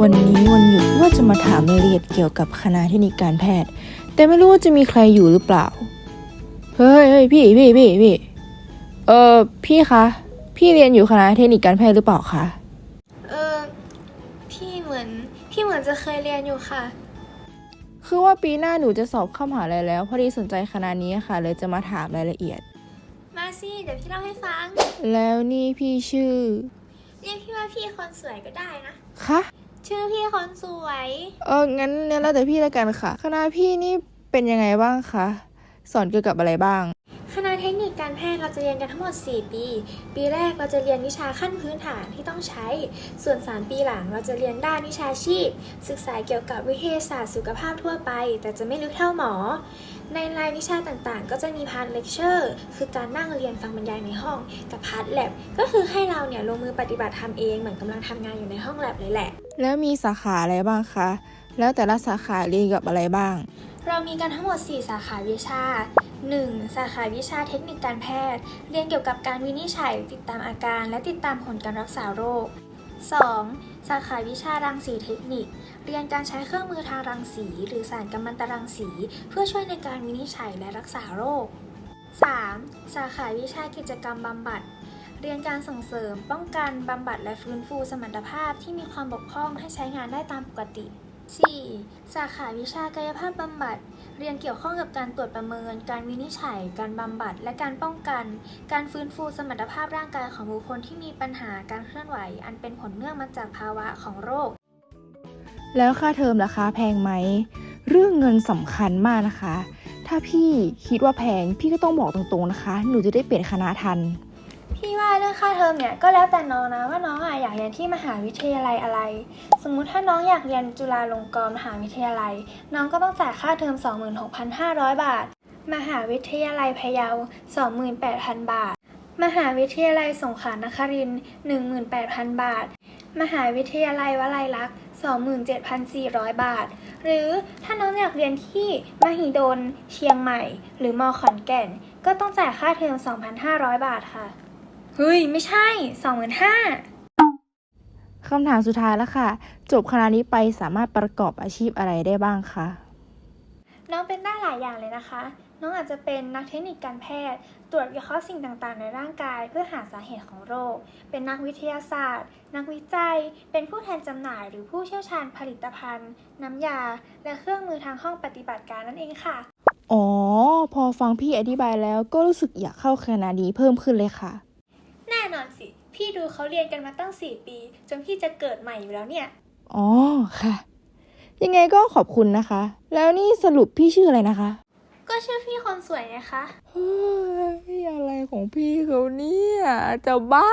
วันนี้วันหยุดว่าจะมาถามรายละเอียดเกี่ยวกับคณะเทคนิคการแพทย์ แต่ไม่รู้ว่าจะมีใครอยู่หรือเปล่า เฮ้ยเฮ้ยพี่พี่พี่พี่เออพี่คะ พี่เรียนอยู่คณะเทคนิคการแพทย์หรือเปล่าคะเออพี่เหมือนพี่เหมือนจะเคยเรียนอยู่ค่ะ คือว่าปีหน้าหนูจะสอบเข้ามหาลัยแล้วพอดีสนใจคณะนี้ค่ะ เลยจะมาถามรายละเอียด มาสิเดี๋ยวพี่เล่าให้ฟัง แล้วนี่พี่ชื่อ เรียกพี่ว่าพี่คนสวยก็ได้นะคะ ชื่อพี่คนสวย เอองั้นเนี่ยแล้วแต่พี่แล้วกันค่ะ คณะพี่นี่เป็นยังไงบ้างคะ สอนเกี่ยวกับอะไรบ้าง คณะเทคนิคการแพทย์เราจะเรียนกันทั้งหมด 4 ปี ปีแรกเราจะเรียนวิชาขั้นพื้นฐานที่ต้องใช้ ส่วน 3 ปีหลังเราจะเรียนด้านวิชาชีพ ศึกษาเกี่ยวกับวิทยาศาสตร์สุขภาพทั่วไป แต่จะไม่ลึกเท่าหมอ ในรายวิชาต่างๆ ก็จะมีพาร์ทเลคเชอร์ คือการนั่งเรียนฟังบรรยายในห้อง กับพาร์ทแลบก็คือให้เราเนี่ยลงมือปฏิบัติทำเองเหมือนกำลังทำงานอยู่ในห้องแลบเลยแหละ แล้วมีสาขาอะไรบ้างคะ แล้วแต่ละสาขาเรียนกับอะไรบ้าง เรามีกันทั้งหมด 4 สาขาวิชา 1. สาขาวิชาเทคนิคการแพทย์ เรียนเกี่ยวกับการวินิจฉัย ติดตามอาการ และติดตามผลการรักษาโรค 2. สาขาวิชารังสีเทคนิค เรียนการใช้เครื่องมือทางรังสี หรือสารกัมมันตรังสี เพื่อช่วยในการวินิจฉัยและรักษาโรค 3. สาขาวิชากิจกรรมบำบัด เรียนการส่งเสริม ป้องกันบำบัดและฟื้นฟูสมรรถภาพที่มีความบกพร่องให้ใช้งานได้ตามปกติ 4. สาขาวิชากายภาพบำบัด เรียนเกี่ยวข้องกับการตรวจประเมิน การวินิจฉัย การบำบัด และการป้องกัน การฟื้นฟูสมรรถภาพร่างกายของบุคคลที่มีปัญหาการเคลื่อนไหว อันเป็นผลเนื่องมาจากภาวะของโรค แล้วค่าเทอมราคาแพงไหม เรื่องเงินสำคัญมากนะคะ ถ้าพี่คิดว่าแพง พี่ก็ต้องบอกตรงๆนะคะ หนูจะได้เปลี่ยนคณะทัน พี่ว่าเรื่องค่าเทอมเนี่ยก็แล้วแต่น้องนะว่าน้องอะอยากเรียนที่มหาวิทยาลัยอะไร สมมุติถ้าน้องอยากเรียนจุฬาลงกรณ์มหาวิทยาลัย น้องก็ต้องจ่ายค่าเทอม 26,500 บาท มหาวิทยาลัยพะเยา 28,000 บาท มหาวิทยาลัยสงขลานครินทร์18,000 บาท มหาวิทยาลัยวลัยลักษณ์27,400 บาท หรือถ้าน้องอยากเรียนที่มหิดล เชียงใหม่ หรือมอขอนแก่น ก็ต้องจ่ายค่าเทอม 2,500 บาทค่ะ เฮ้ย ไม่ใช่25,000คำถามสุดท้ายแล้วค่ะ จบคณะนี้ไปสามารถประกอบอาชีพอะไรได้บ้างคะน้องเป็นได้หลายอย่างเลยนะคะ น้องอาจจะเป็นนักเทคนิคการแพทย์ ตรวจวิเคราะห์สิ่งต่างๆ ในร่างกาย เพื่อหาสาเหตุของโรค เป็นนักวิทยาศาสตร์ นักวิจัย เป็นผู้แทนจำหน่าย หรือผู้เชี่ยวชาญผลิตภัณฑ์ น้ำยา และเครื่องมือทางห้องปฏิบัติการนั่นเองค่ะ อ๋อ พอฟังพี่อธิบายแล้วก็รู้สึกอยากเข้าคณะนี้เพิ่มขึ้นเลยค่ะ แน่นอนสิ พี่ดูเขาเรียนกันมาตั้ง4ปี จนพี่จะเกิดใหม่อยู่แล้วเนี่ย อ๋อค่ะ ยังไงก็ขอบคุณนะคะ แล้วนี่สรุปพี่ชื่ออะไรนะคะ ก็ชื่อพี่คนสวยไงคะ เฮ้ยอะไรของพี่เขาเนี่ยจะบ้า